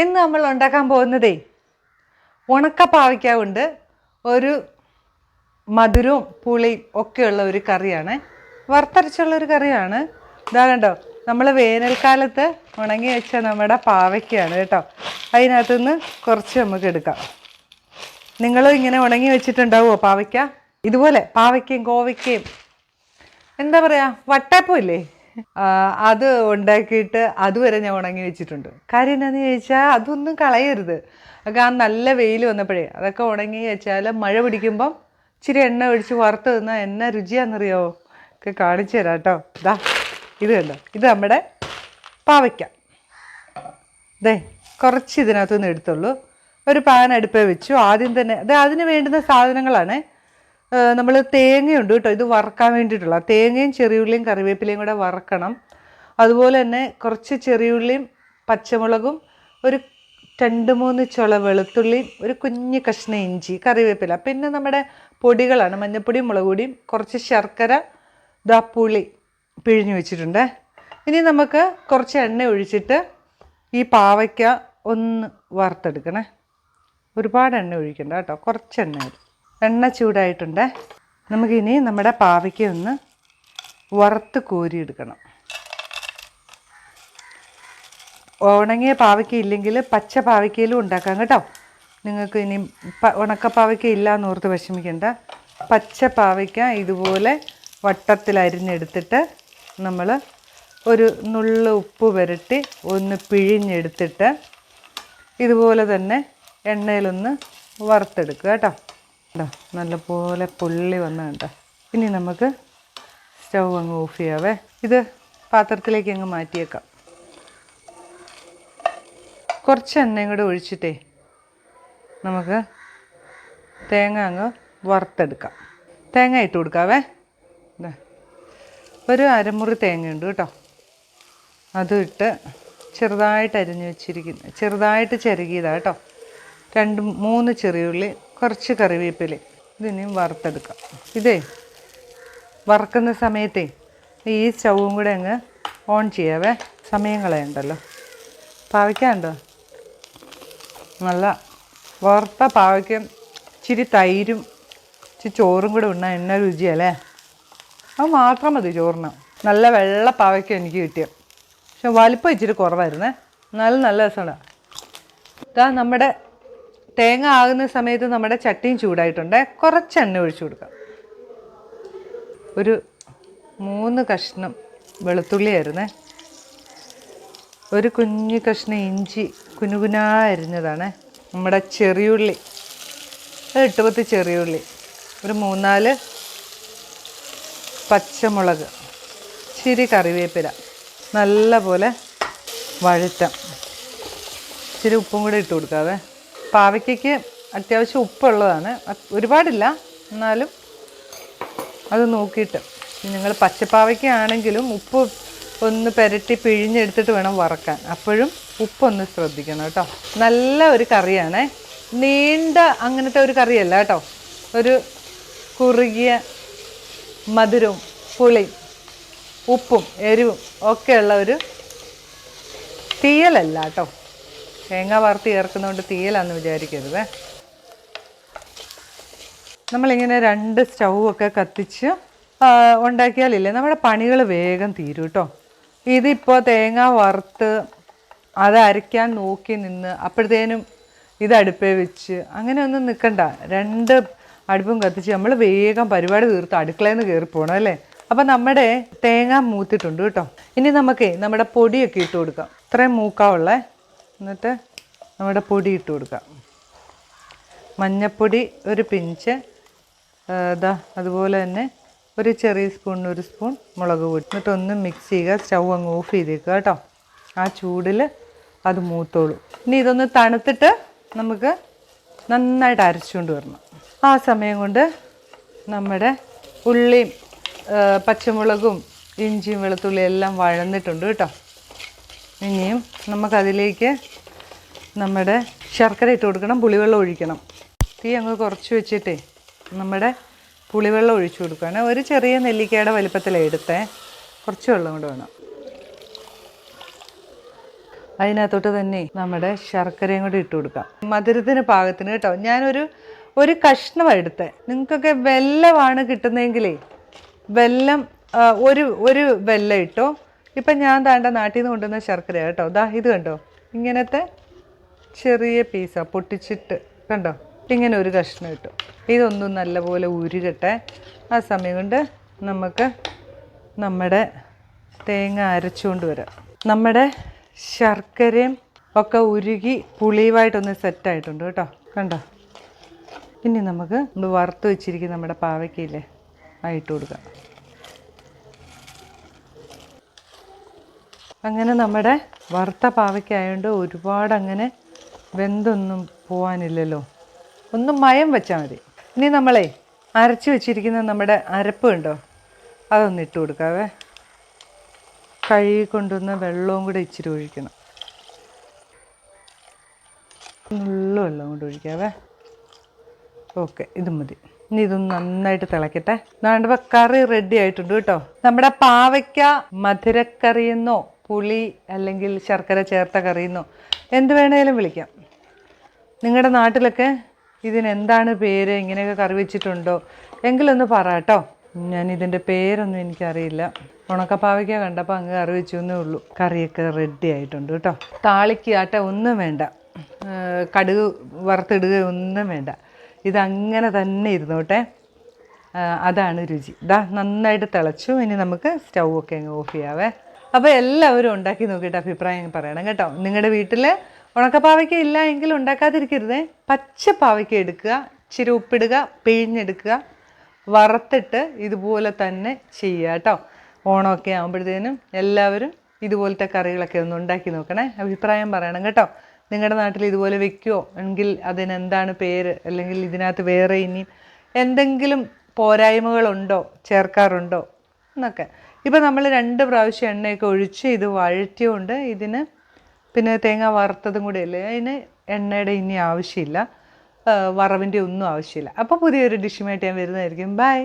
ഇന്ന് നമ്മൾ ഉണ്ടാക്കാൻ പോകുന്നതേ ഉണക്ക കൊണ്ട് ഒരു മധുരവും പുളിയും ഒക്കെയുള്ള ഒരു കറിയാണ്. വറുത്തരച്ചുള്ള ഒരു കറിയാണ്. ഇതാ കണ്ടോ നമ്മൾ വേനൽക്കാലത്ത് ഉണങ്ങി വെച്ച നമ്മുടെ പാവയ്ക്കയാണ് കേട്ടോ. അതിനകത്തുനിന്ന് കുറച്ച് നമുക്ക് എടുക്കാം. നിങ്ങൾ ഇങ്ങനെ ഉണങ്ങി വെച്ചിട്ടുണ്ടാവുമോ പാവയ്ക്ക? ഇതുപോലെ പാവയ്ക്കയും കോവയ്ക്കയും. എന്താ പറയുക വട്ടപ്പൂ ഇല്ലേ അത് ഉണ്ടാക്കിയിട്ട് അതുവരെ ഞാൻ ഉണങ്ങി വെച്ചിട്ടുണ്ട്. കാര്യം എന്താണെന്ന് ചോദിച്ചാൽ അതൊന്നും കളയരുത്. ഒക്കെ ആ നല്ല വെയിൽ വന്നപ്പോഴേ അതൊക്കെ ഉണങ്ങി വെച്ചാൽ മഴ പിടിക്കുമ്പം ഇച്ചിരി എണ്ണ ഒഴിച്ച് വറുത്ത് തിന്നാൽ എന്ന രുചിയാണെന്നറിയോ ഒക്കെ കാണിച്ചു തരാം കേട്ടോ. ഇതാ ഇത് കണ്ടോ? ഇത് നമ്മുടെ പാവയ്ക്ക. ദേ കുറച്ച് ഇതിനകത്തുനിന്ന് എടുത്തുള്ളൂ. ഒരു പാൻ അടുപ്പേ വെച്ചു. ആദ്യം തന്നെ അത് അതിന് വേണ്ടുന്ന സാധനങ്ങളാണ് നമ്മൾ തേങ്ങയുണ്ട് കേട്ടോ. ഇത് വറക്കാൻ വേണ്ടിയിട്ടുള്ള. തേങ്ങയും ചെറിയുള്ളിയും കറിവേപ്പിലയും കൂടെ വറക്കണം. അതുപോലെ തന്നെ കുറച്ച് ചെറിയുള്ളിയും പച്ചമുളകും ഒരു രണ്ട് മൂന്ന് ചുള വെളുത്തുള്ളി ഒരു കുഞ്ഞ് കഷ്ണ ഇഞ്ചി കറിവേപ്പില. പിന്നെ നമ്മുടെ പൊടികളാണ്. മഞ്ഞപ്പൊടിയും മുളക് പൊടിയും കുറച്ച് ശർക്കര ദാ പുളി പിഴിഞ്ഞ് വെച്ചിട്ടുണ്ട്. ഇനി നമുക്ക് കുറച്ച് എണ്ണ ഒഴിച്ചിട്ട് ഈ പാവയ്ക്ക ഒന്ന് വറുത്തെടുക്കണേ. ഒരുപാട് എണ്ണ ഒഴിക്കണ്ട കേട്ടോ. കുറച്ച് എണ്ണ എണ്ണ ചൂടായിട്ടുണ്ട്. നമുക്കിനി നമ്മുടെ പാവയ്ക്ക ഒന്ന് വറുത്ത് കോരിയെടുക്കണം. ഉണങ്ങിയ പാവയ്ക്ക ഇല്ലെങ്കിൽ പച്ച പാവയ്ക്കയിലും ഉണ്ടാക്കാം കേട്ടോ. നിങ്ങൾക്ക് ഇനി ഉണക്ക പാവയ്ക്ക ഇല്ല എന്ന് ഓർത്ത് വിഷമിക്കേണ്ട. പച്ച പാവയ്ക്ക ഇതുപോലെ വട്ടത്തിൽ അരിഞ്ഞെടുത്തിട്ട് നമ്മൾ ഒരു നുള്ള ഉപ്പ് പുരട്ടി ഒന്ന് പിഴിഞ്ഞെടുത്തിട്ട് ഇതുപോലെ തന്നെ എണ്ണയിലൊന്ന് വറുത്തെടുക്കുക കേട്ടോ. കേട്ടോ നല്ലപോലെ പൊള്ളി വന്നു കേട്ടോ ഇനി നമുക്ക് സ്റ്റൗ അങ്ങ് ഓഫ് ചെയ്യാവേ. ഇത് പാത്രത്തിലേക്ക് അങ്ങ് മാറ്റിയേക്കാം. കുറച്ച് എണ്ണയും കൂടെ ഒഴിച്ചിട്ടേ നമുക്ക് തേങ്ങ അങ്ങ് വറുത്തെടുക്കാം. തേങ്ങ ഇട്ട് കൊടുക്കാവേ. ഒരു അരമുറി തേങ്ങയുണ്ട് കേട്ടോ. അതും ഇട്ട് ചെറുതായിട്ട് അരിഞ്ഞു വെച്ചിരിക്കുന്നു ചെറുതായിട്ട് ചെറുകിയതാണ് കേട്ടോ. രണ്ട് മൂന്ന് ചെറിയുള്ളി കുറച്ച് കറിവേപ്പില. ഇതിനെയും വറുത്തെടുക്കാം. ഇതേ വറക്കുന്ന സമയത്തേ ഈ സ്റ്റൗവും കൂടെ അങ്ങ് ഓൺ ചെയ്യാവേ. സമയം കളയണ്ടല്ലോ. പാവയ്ക്കാണ്ടോ നല്ല വറുത്ത പാവയ്ക്കും ഇച്ചിരി തൈരും ഇച്ചിരി ചോറും കൂടെ ഉണ്ണാൻ എണ്ണ രുചിയല്ലേ? അത് മാത്രം മതി ചോറിന്. നല്ല വെള്ള പാവയ്ക്ക എനിക്ക് കിട്ടിയത്. പക്ഷെ വലിപ്പം ഇച്ചിരി കുറവായിരുന്നേ. എന്നാലും നല്ല രസമാണ് ഇതാ നമ്മുടെ തേങ്ങ ആകുന്ന സമയത്ത് നമ്മുടെ ചട്ടിയും ചൂടായിട്ടുണ്ട്. കുറച്ച് എണ്ണ ഒഴിച്ചു കൊടുക്കാം. ഒരു മൂന്ന് കഷ്ണം വെളുത്തുള്ളിയായിരുന്നേ ഒരു കുഞ്ഞു കഷ്ണം ഇഞ്ചി കുനുകുനാ അരിഞ്ഞതാണ്. നമ്മുടെ ചെറിയുള്ളി. ഒരു എട്ട് പത്ത് ചെറിയുള്ളി. ഒരു മൂന്നാൽ പച്ചമുളക്. ചിരി കറിവേപ്പില. നല്ല പോലെ വഴറ്റാം. ഇച്ചിരി ഉപ്പും കൂടെ ഇട്ട് കൊടുക്കാവേ. പാവയ്ക്കയ്ക്ക് അത്യാവശ്യം ഉപ്പുള്ളതാണ്. ഒരുപാടില്ല. എന്നാലും അത് നോക്കിയിട്ട്. നിങ്ങൾ പച്ചപ്പാവയ്ക്ക ആണെങ്കിലും ഉപ്പ് ഒന്ന് പുരട്ടി പിഴിഞ്ഞെടുത്തിട്ട് വേണം വറക്കാൻ. അപ്പോഴും ഉപ്പൊന്ന് ശ്രദ്ധിക്കണം കേട്ടോ. നല്ല ഒരു കറിയാണേ. നീണ്ട അങ്ങനത്തെ ഒരു കറിയല്ല കേട്ടോ. ഒരു കുറുകിയ മധുരവും പുളിയും ഉപ്പും എരിവും ഒക്കെയുള്ള ഒരു തീയലല്ല കേട്ടോ. തേങ്ങ വറുത്ത് ചേർക്കുന്നതുകൊണ്ട് തീയലാന്ന് വിചാരിക്കരുതേ. നമ്മളിങ്ങനെ രണ്ട് സ്റ്റൗവൊക്കെ കത്തിച്ച് ഉണ്ടാക്കിയാലില്ലേ? നമ്മുടെ പണികൾ വേഗം തീരും കേട്ടോ ഇതിപ്പോൾ തേങ്ങ വറുത്ത് അത് അരയ്ക്കാൻ നോക്കി നിന്ന് അപ്പോഴത്തേനും ഇത് അടുപ്പേ വെച്ച് അങ്ങനെ ഒന്നും നിൽക്കണ്ട രണ്ട് അടുപ്പും കത്തിച്ച് നമ്മൾ വേഗം പരിപാടി തീർത്ത് അടുക്കളയിൽ നിന്ന് കയറി പോകണം അല്ലേ? അപ്പം നമ്മുടെ തേങ്ങ മൂത്തിട്ടുണ്ട് കേട്ടോ ഇനി നമുക്കേ നമ്മുടെ പൊടിയൊക്കെ ഇട്ട് കൊടുക്കാം. ഇത്രയും മൂക്കാവുള്ളേ. എന്നിട്ട് നമ്മുടെ പൊടി ഇട്ട് കൊടുക്കാം. മഞ്ഞപ്പൊടി ഒരു പിഞ്ച് ഇതാ അതുപോലെ തന്നെ ഒരു ചെറിയ സ്പൂൺ ഒരു സ്പൂൺ മുളക് പൊടി. എന്നിട്ട് ഒന്ന് മിക്സ് ചെയ്യുക. സ്റ്റൗ അങ്ങ് ഓഫ് ചെയ്തേക്കുക കേട്ടോ. ആ ചൂടിൽ അത് മൂത്തോളൂ. ഇനി ഇതൊന്ന് തണുത്തിട്ട് നമുക്ക് നന്നായിട്ട് അരച്ചുകൊണ്ട് വരണം. ആ സമയം കൊണ്ട് നമ്മുടെ ഉള്ളിയും പച്ചമുളകും ഇഞ്ചിയും വെളുത്തുള്ളിയും എല്ലാം വഴന്നിട്ടുണ്ട് കേട്ടോ. ഇനിയും നമുക്കതിലേക്ക് നമ്മുടെ ശർക്കര ഇട്ട് കൊടുക്കണം പുളിവെള്ളം ഒഴിക്കണം. തീ അങ്ങ് കുറച്ച് വെച്ചിട്ടേ നമ്മുടെ പുളിവെള്ളം ഒഴിച്ചു കൊടുക്കുകയാണ് ഒരു ചെറിയ നെല്ലിക്കയുടെ വലിപ്പത്തിലാണ് എടുത്തേ. കുറച്ച് വെള്ളം കൂടെ വേണം. അതിനകത്തോട്ട് തന്നെ നമ്മുടെ ശർക്കരയും കൂടി ഇട്ട് കൊടുക്കാം. മധുരത്തിന് പാകത്തിന് കേട്ടോ. ഞാനൊരു ഒരു കഷ്ണമാണ് എടുത്തത് നിങ്ങൾക്കൊക്കെ വെല്ലമാണ് കിട്ടുന്നതെങ്കിലേ വെല്ലം ഒരു ഒരു വെല്ലം ഇട്ടോ ഇപ്പം ഞാൻ താണ്ട നാട്ടിൽ നിന്ന് കൊണ്ടുവന്ന ശർക്കര കേട്ടോ. ദാ ഇത് കണ്ടോ? ഇങ്ങനത്തെ ചെറിയ പീസാണ് പൊട്ടിച്ചിട്ട് കണ്ടോ? ഇങ്ങനെ ഒരു കഷ്ണം ഇട്ടു. ഇതൊന്നും നല്ലപോലെ ഉരുകട്ടെ. ആ സമയം കൊണ്ട് നമുക്ക് നമ്മുടെ തേങ്ങ അരച്ചുകൊണ്ട് വരാം. നമ്മുടെ ശർക്കരയും ഒക്കെ ഉരുകി പുളിയുമായിട്ടൊന്ന് സെറ്റായിട്ടുണ്ട് കേട്ടോ. കണ്ടോ? ഇനി നമുക്ക് നമ്മൾ വറുത്ത് വെച്ചിരിക്കുന്ന നമ്മുടെ പാവയ്ക്കയില്ലേ ആയിട്ട് കൊടുക്കാം. അങ്ങനെ നമ്മുടെ വറുത്ത പാവയ്ക്ക ആയതുകൊണ്ട് ഒരുപാട് അങ്ങനെ വെന്തൊന്നും പോവാനില്ലല്ലോ. ഒന്ന് മയം വെച്ചാൽ മതി. ഇനി നമ്മളെ അരച്ച് വെച്ചിരിക്കുന്ന നമ്മുടെ അരപ്പ് ഉണ്ടോ അതൊന്ന് ഇട്ട് കൊടുക്കാവേ. കൈ കൊണ്ടുവന്ന വെള്ളവും കൂടെ ഇച്ചിരി ഒഴിക്കണം. നുള്ള വെള്ളം കൊണ്ട് ഒഴിക്കാവേ. ഓക്കെ ഇത് മതി. ഇനി ഇതൊന്ന് നന്നായിട്ട് തിളക്കട്ടെ. നാണ്ടപ്പോൾ കറി റെഡി ആയിട്ടുണ്ട് കേട്ടോ. നമ്മുടെ പാവയ്ക്ക മധുരക്കറിയെന്നോ പുളി അല്ലെങ്കിൽ ശർക്കര ചേർത്ത കറിയെന്നോ എന്ത് വേണേലും വിളിക്കാം. നിങ്ങളുടെ നാട്ടിലൊക്കെ ഇതിനെന്താണ് പേര്? ഇങ്ങനെയൊക്കെ കറി വെച്ചിട്ടുണ്ടോ? എങ്കിലൊന്ന് പറ കേട്ടോ ഞാൻ ഇതിന്റെ പേരൊന്നും എനിക്കറിയില്ല. ഉണക്കപ്പാവയ്ക്ക കണ്ടപ്പോൾ അങ്ങ് കറി വെച്ചു എന്നേ ഉള്ളൂ. കറിയൊക്കെ റെഡി ആയിട്ടുണ്ട് കേട്ടോ താളിക്ക് ആട്ട ഒന്നും വേണ്ട. കടുക് വറുത്തിടുക ഒന്നും വേണ്ട. ഇതങ്ങനെ തന്നെ ഇരുന്നോട്ടെ. അതാണ് രുചി. ഇതാ നന്നായിട്ട് തിളച്ചു. ഇനി നമുക്ക് സ്റ്റൗ ഒക്കെ അങ്ങ് ഓഫ് ചെയ്യാവേ. അപ്പോൾ എല്ലാവരും ഉണ്ടാക്കി നോക്കിയിട്ട് അഭിപ്രായം പറയണം കേട്ടോ. നിങ്ങളുടെ വീട്ടിൽ ഉണക്കപ്പാവയ്ക്ക ഇല്ല എങ്കിൽ ഉണ്ടാക്കാതിരിക്കരുതേ. പച്ച പാവയ്ക്ക എടുക്കുക ഇച്ചിരി ഉപ്പിടുക പിഴിഞ്ഞെടുക്കുക വറുത്തിട്ട് ഇതുപോലെ തന്നെ ചെയ്യുക കേട്ടോ. ഓണമൊക്കെ ആകുമ്പോഴത്തേനും എല്ലാവരും ഇതുപോലത്തെ കറികളൊക്കെ ഒന്ന് ഉണ്ടാക്കി നോക്കണേ. അഭിപ്രായം പറയണം കേട്ടോ. നിങ്ങളുടെ നാട്ടിൽ ഇതുപോലെ വെക്കുമോ എങ്കിൽ അതിനെന്താണ് പേര്? അല്ലെങ്കിൽ ഇതിനകത്ത് വേറെ ഇനിയും എന്തെങ്കിലും പോരായ്മകളുണ്ടോ? ചേർക്കാറുണ്ടോ? എന്നൊക്കെ. ഇപ്പം നമ്മൾ രണ്ട് പ്രാവശ്യം എണ്ണയൊക്കെ ഒഴിച്ച് ഇത് വഴറ്റിയുണ്ട് ഇതിന് പിന്നെ തേങ്ങ വറുത്തതും കൂടെ അല്ലേ അതിന് എണ്ണയുടെ ഇനി ആവശ്യമില്ല. വറവിന്റെ ഒന്നും ആവശ്യമില്ല. അപ്പോൾ പുതിയൊരു ഡിഷുമായിട്ട് ഞാൻ വരുന്നതായിരിക്കും. ബൈ.